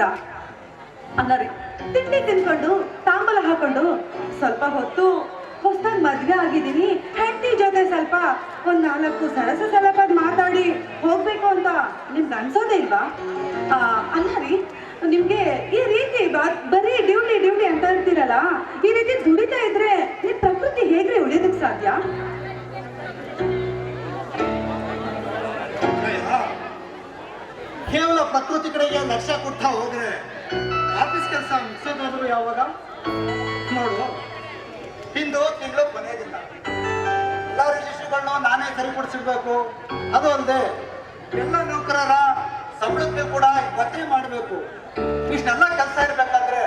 ಹೊರಟ್ರ ಅನ್ನರಿ ತಿಂಡಿ ತಿನ್ಕೊಂಡು ತಾಂಬಲ ಹಾಕೊಂಡು ಸ್ವಲ್ಪ ಹೊತ್ತು ಹೊಸದಾಗಿ ಮದ್ವೆ ಆಗಿದ್ದೀನಿ ಹೆಂಡತಿ ಜೊತೆ ಸ್ವಲ್ಪ ಒಂದ್ ನಾಲ್ಕು ಸರಸ ಸಲಪಾಗಿ ಮಾತಾಡಿ ಹೋಗ್ಬೇಕು ಅಂತ ನಿಮ್ಗೆ ಅನ್ಸೋದೇ ಇಲ್ವಾ? ಆ, ಅಲ್ಲ ರೀ ನಿಮ್ಗೆ ಈ ರೀತಿ ಬರೀ ಡ್ಯೂಟಿ ಡ್ಯೂಟಿ ಅಂತ ಇರ್ತೀರಲ್ಲ ಈ ರೀತಿ ದುಡಿತಾ ಇದ್ರೆ ನಿಮ್ ಪ್ರಕೃತಿ ಹೇಗ್ರಿ ಉಳಿಯೋದಕ್ಕೆ ಸಾಧ್ಯ? ಕೇವಲ ಪ್ರಕೃತಿ ಕಡೆಗೆ ಲಕ್ಷ್ಯ ಕೊಡ್ತಾ ಹೋದ್ರೆ ಆಫೀಸ್ ಕೆಲಸ ಮುಗಿಸೋದಾದ್ರು ಯಾವಾಗ? ನೋಡು ಇಂದು ತಿಂಗಳು ಕೊನೆಯದಿಲ್ಲ ಎಲ್ಲ ರಿಜಿಸ್ಟ್ರಿಗಳನ್ನ ನಾನೇ ಸರಿಪಡಿಸಿರ್ಬೇಕು. ಅದು ಅಲ್ಲದೆ ಎಲ್ಲ ನೌಕರರ ಸಂಬಳಕ್ಕೆ ಕೂಡ ಭರ್ತಿ ಮಾಡಬೇಕು. ಇಷ್ಟೆಲ್ಲ ಕೆಲಸ ಇರ್ಬೇಕಾದ್ರೆ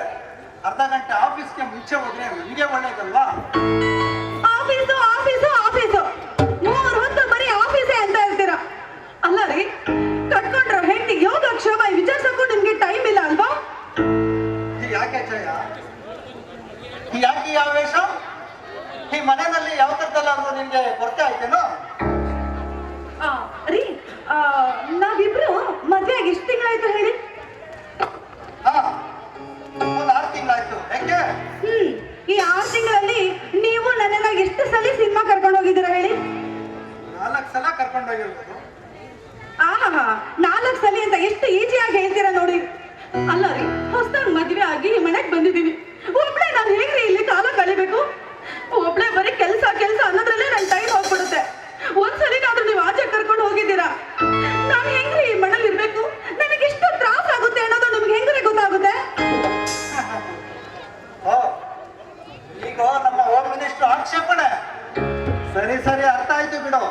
ಅರ್ಧ ಗಂಟೆ ಆಫೀಸ್ಗೆ ಮುಂಚೆ ಹೋದ್ರೆ ನನಗೆ ಒಳ್ಳೇದಲ್ವಾ? ಯಾಕೆ ಈ ಯಾಕೆ ಈ ಆವೇಶ? ಈ ಮನೆಯಲ್ಲಿ ಯಾವ ಥರದಲ್ಲಾದ್ರೂ ನಿಮ್ಗೆ ಕೊರತೆ ಆಯ್ತೇನೋ? ರೀ ನಾವಿಬ್ರು ಮದ್ವೆ ಆಗಿ ಎಷ್ಟು ತಿಂಗಳಾಯ್ತು ಹೇಳಿ? ಒಂದು ಆರು ತಿಂಗಳಾಯ್ತು. ಯಾಕೆ? ಹ್ಮ್ ಈ ಆರು ತಿಂಗಳಲ್ಲಿ ನೀವು ನನ್ನನ್ನ ಎಷ್ಟು ಸಲ ಸಿನಿಮಾ ಕರ್ಕೊಂಡು ಹೋಗಿದ್ದೀರಾ ಹೇಳಿ? ನಾಲ್ಕು ಸಲ ಕರ್ಕೊಂಡು ಕರ್ಕೊಂಡೋಗಿರ್ಬೋದು ಆಹಾ ನಾಲ್ಕು ಸಲ ಅಂತ ಎಷ್ಟು ಈಜಿಯಾಗಿ ಹೇಳ್ತೀರಾ ನೋಡಿ. ಅಲ್ಲ ರೀ, ಹೊಸದಾಗಿ ಮದ್ವೆ ಆಗಿ ಮನೆಗ್ ಬಂದಿದ್ದೀನಿ. ಒಬ್ಳೆ ನಾನು ಹೇಗ್ರಿ ಇಲ್ಲಿ ಕಾಲ ಕಳಿಬೇಕು? ಒಬ್ಳೆ ಬರೀ ಕೆಲಸ ಕೆಲಸ ಅನ್ನೋದ್ರಲ್ಲೇ ನನ್ನ ಟೈಮ್ ಹೋಗ್ಬಿಡುತ್ತೆ. ಒಂದ್ಸಲಿನಾದ್ರೂ ನೀವು ಆಚೆ ಕರ್ಕೊಂಡು ಹೋಗಿದ್ದೀರಾ? ನಾನು ಹೆಂಗ್ರಿ ಈ ಮನೇಲಿ ಇರ್ಬೇಕು? ನನಗೆ ಇಷ್ಟು ತ್ರಾಸ ಆಗುತ್ತೆ ಅನ್ನೋದು ನಿಮ್ಗೆ ಹೆಂಗ್ರಿ ಗೊತ್ತಾಗುತ್ತೆ? ಈಗ ನಮ್ಮ ಹೋಮ್ ಮಿನಿಸ್ಟರ್ ಆಕ್ಷೇಪಣೆ. ಸರಿ ಸರಿ, ಅರ್ಥ ಆಯ್ತು ಬಿಡು.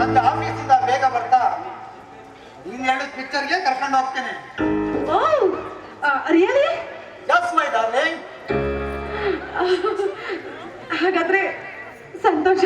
ನನ್ನ ಆಫೀಸಿಂದ ಬೇಗ ಬರ್ತಾ. ನೀನ್ ಹೇಳಿದ ಪಿಕ್ಚರ್ಗೆ ಕರ್ಕೊಂಡು ಹೋಗ್ತೇನೆ. Oh really Yes, my darling ಹಾಗಾದ್ರೆ ಸಂತೋಷ.